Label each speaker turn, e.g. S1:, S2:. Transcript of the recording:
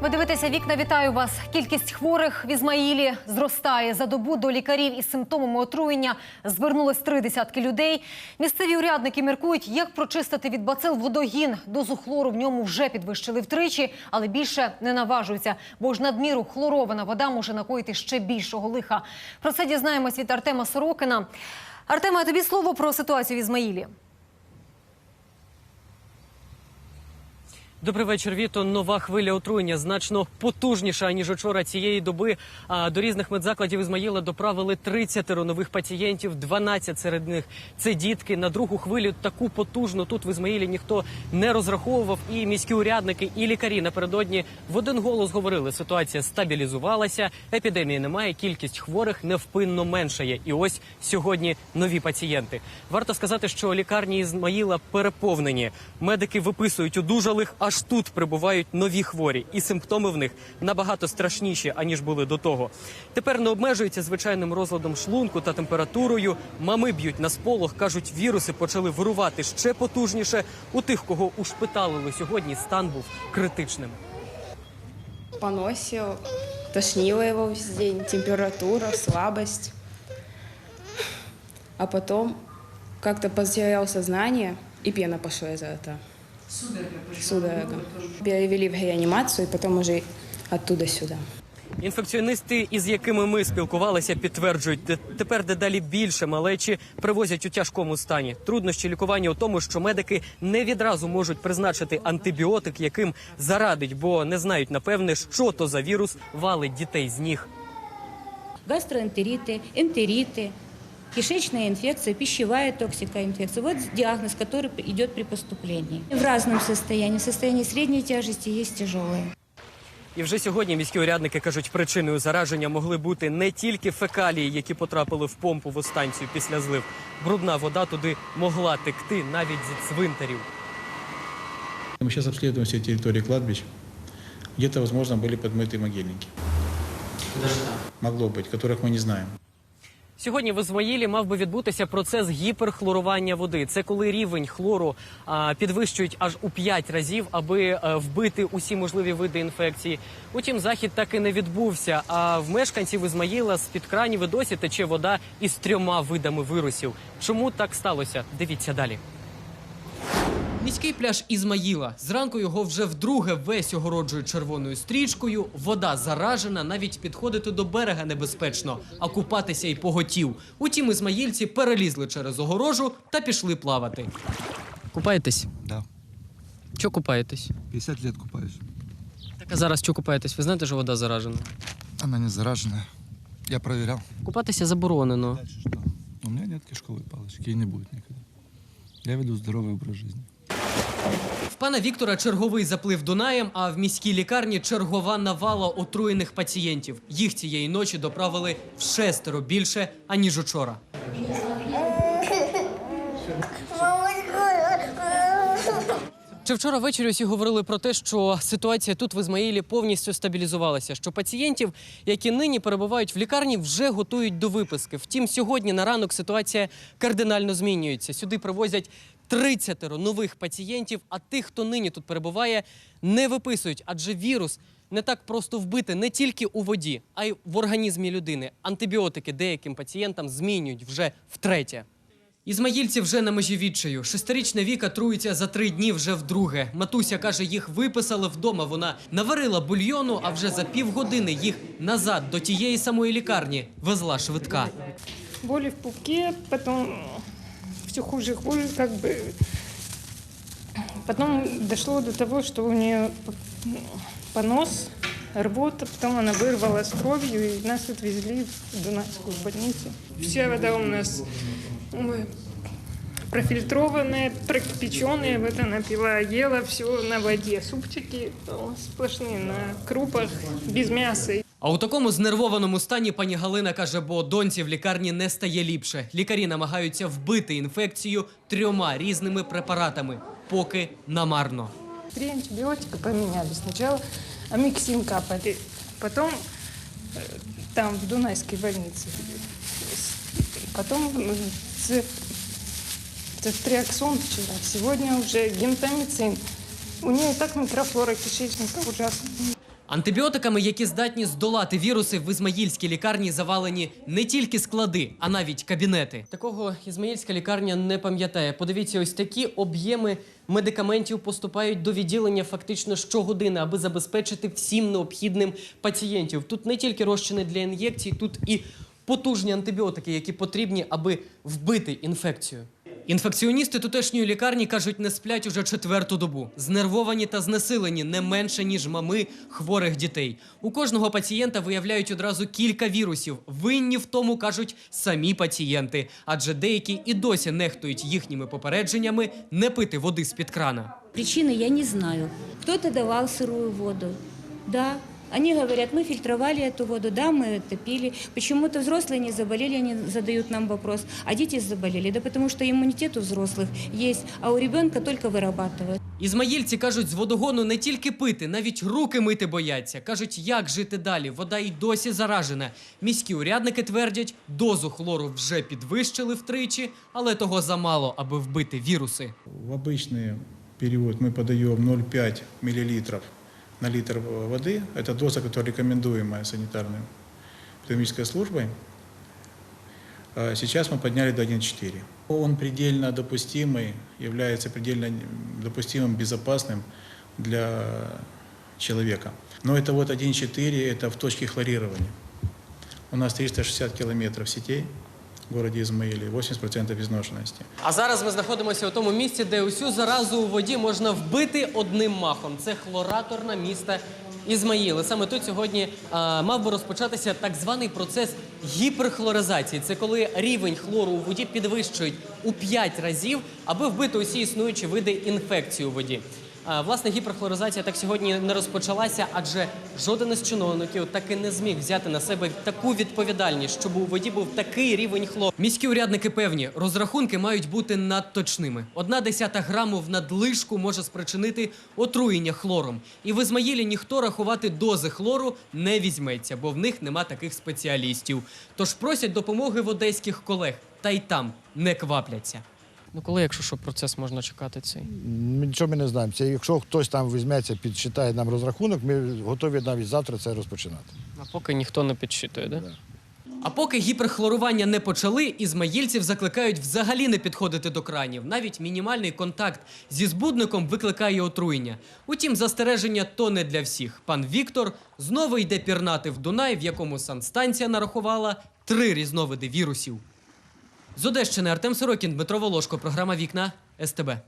S1: Ви дивитеся вікна. Вітаю вас. Кількість хворих в Ізмаїлі зростає. За добу до лікарів із симптомами отруєння звернулось три десятки людей. Місцеві урядники міркують, як прочистити від бацил водогін. Дозу хлору в ньому вже підвищили втричі, але більше не наважуються, бо ж надміру хлорована вода може накоїти ще більшого лиха. Про це дізнаємось від Артема Сорокина. Артема, тобі слово про ситуацію в Ізмаїлі.
S2: Добрий вечір, Віто. Нова хвиля отруєння значно потужніша ніж учора цієї доби. А до різних медзакладів Ізмаїла доправили 30 нових пацієнтів. 12 серед них це дітки. На другу хвилю таку потужну тут в Ізмаїлі ніхто не розраховував. І міські урядники, і лікарі напередодні в один голос говорили: ситуація стабілізувалася, епідемії немає. Кількість хворих невпинно меншає. І ось сьогодні нові пацієнти. Варто сказати, що лікарні Ізмаїла переповнені. Медики виписують одужалих, аж тут прибувають нові хворі, і симптоми в них набагато страшніші аніж були до того. Тепер не обмежуються звичайним розладом шлунку та температурою. Мами б'ють на сполох, кажуть, віруси почали вирувати ще потужніше. У тих, кого ушпиталили сьогодні, стан був критичним.
S3: поносил, тошнило его весь день, температура, слабость. А потом как-то потерял сознание, и пена пошла из-за этого. Судорога. Перевели в реанимацию, и потом уже оттуда сюда.
S2: Інфекціоністи, із якими ми спілкувалися, підтверджують, де- тепер дедалі більше малечі привозять у тяжкому стані. Труднощі лікування у тому, що медики не відразу можуть призначити антибіотик, яким зарадить, бо не знають напевне, що то за вірус валить дітей з ніг.
S4: гастроэнтериты, энтериты, кишечная инфекция, пищевая токсикоинфекция. Вот диагноз, который идет при поступлении. В разном состоянии. В состоянии средней тяжести есть тяжелое.
S2: І вже сьогодні міські урядники кажуть, причиною зараження могли бути не тільки фекалії, які потрапили в помпу в станцію після злив. Брудна вода туди могла текти навіть зі цвинтарів.
S5: Мы сейчас обследуем все территории кладбищ. Где-то, возможно, были подмыты могильники. Могло быть, которых мы не знаем.
S2: Сьогодні в Ізмаїлі мав би відбутися процес гіперхлорування води. Це коли рівень хлору а, підвищують аж у 5 разів, аби а, вбити усі можливі види інфекції. Утім, захід так і не відбувся. А в мешканців Ізмаїла з під кранів і досі тече вода із трьома видами вирусів. Чому так сталося? Дивіться далі. Міський пляж Ізмаїла. Зранку його вже вдруге весь огороджують червоною стрічкою. Вода заражена, навіть підходити до берега небезпечно, а купатися й поготів. Утім, ізмаїльці перелізли через огорожу та пішли плавати. Купаєтесь?
S6: Да.
S2: Що купаєтесь?
S6: 50 лет купаюсь.
S2: Так а зараз що купаєтесь? Ви знаєте, що вода заражена?
S6: Она не зараженная. Я проверял.
S2: Купатися заборонено.
S6: Дальше что? У меня нет кишковой палочки и не будет никогда. Я веду здоровый образ жизни.
S2: Пана Віктора черговий заплив Дунаєм, а в міській лікарні чергова навала отруєних пацієнтів. Їх цієї ночі доправили в шестеро більше, аніж учора. Чи вчора ввечері усі говорили про те, що ситуація тут в Ізмаїлі повністю стабілізувалася, що пацієнтів, які нині перебувають в лікарні, вже готують до виписки. Втім, сьогодні на ранок ситуація кардинально змінюється. Сюди привозять 30 нових пацієнтів, а тих, хто нині тут перебуває, не виписують, адже вірус не так просто вбити не тільки у воді, а й в організмі людини. Антибіотики деяким пацієнтам змінюють вже втретє. Ізмаїльці вже на межі відчаю. Шестирічна Віка труїться за три дні вже вдруге. Матуся каже, їх виписали вдома. Вона наварила бульйону, а вже за півгодини їх назад до тієї самої лікарні везла швидка.
S7: боли в пупке, потом все хуже и хуже, как бы. Потом дошло до того, что у нее понос, рвота, потом она вырвала с кровью, и нас отвезли в Дунайскую больницу. Вся вода у нас профильтрованная, прокипяченная, вот она пила, ела все на воде, супчики сплошные на крупах, без мяса.
S2: А у такому знервованому стані пані Галина каже, бо доньці в лікарні не стає ліпше. Лікарі намагаються вбити інфекцію трьома різними препаратами, поки намарно.
S7: Три антибиотика поменяли. Сначала амиксин капали, потом э, там, в Дунайской больнице. Потом м, ц- цефтриаксон вчера. Сегодня уже гентамицин. У нее и так микрофлора кишечника ужасная.
S2: Антибіотиками, які здатні здолати віруси, в ізмаїльській лікарні завалені не тільки склади, а навіть кабінети. Такого ізмаїльська лікарня не пам'ятає. Подивіться, ось такі об'єми медикаментів поступають до відділення фактично щогодини, аби забезпечити всім необхідним пацієнтів. Тут не тільки розчини для ін'єкцій, тут і потужні антибіотики, які потрібні, аби вбити інфекцію. Інфекціоністи тутешньої лікарні кажуть, не сплять уже четверту добу. Знервовані та знесилені не менше ніж мами хворих дітей. У кожного пацієнта виявляють одразу кілька вірусів. Винні в тому кажуть самі пацієнти, адже деякі і досі нехтують їхніми попередженнями не пити води з під крана.
S4: Причины я не знаю. Кто-то давал сырую воду. Да, они говорят, мы фильтровали эту воду, да, мы это пили. Почему-то взрослые не заболели, они задают нам вопрос. А дети заболели? Да потому что иммунитет у взрослых есть, а у ребенка только вырабатывает.
S2: Ізмаїльці кажуть, з водогону не тільки пити, навіть руки мити бояться. Кажуть, як жити далі. Вода й досі заражена. Міські урядники твердять, дозу хлору вже підвищили втричі, але того замало, аби вбити віруси.
S5: В обычный период мы подаем 0,5 мл на литр воды. Это доза, которая рекомендуемая санитарной эпидемической службой. А Сейчас мы подняли до 1,4. Он предельно допустимый, является предельно допустимым, безопасным для человека. Но это вот 1,4, это в точке хлорирования. У нас 360 километров сетей в городе Измаиле, 80% изношенности.
S2: А зараз ми знаходимося у тому місці, де усю заразу у воді можна вбити одним махом. Це хлораторна міста Ізмаїл. І саме тут сьогодні а, мав би розпочатися так званий процес гіперхлоризації. Це коли рівень хлору у воді підвищують у 5 разів, аби вбити усі існуючі види інфекції у воді. А, Власне, гіперхлоризація так сьогодні не розпочалася, адже жоден із чиновників так і не зміг взяти на себе таку відповідальність, щоб у воді був такий рівень хлору. Міські урядники певні, розрахунки мають бути надточними. Одна десята граму в надлишку може спричинити отруєння хлором. І в Ізмаїлі ніхто рахувати дози хлору не візьметься, бо в них нема таких спеціалістів. Тож просять допомоги в одеських колег, та й там не квапляться. Ну коли, якщо що, процес можна чекати цей?
S8: Ми нічого ми не знаємо. Це якщо хтось там візьметься, підсчитає нам розрахунок, ми готові навіть завтра це розпочинати.
S2: А поки ніхто не підсчитує, да?
S8: Да.
S2: А поки гіперхлорування не почали, ізмаїльців закликають взагалі не підходити до кранів. Навіть мінімальний контакт зі збудником викликає отруєння. Утім, застереження то не для всіх. Пан Віктор знову йде пірнати в Дунай, в якому санстанція нарахувала три різновиди вірусів. З Одещини Артем Сорокін, Дмитро Волошко, програма Вікна СТБ.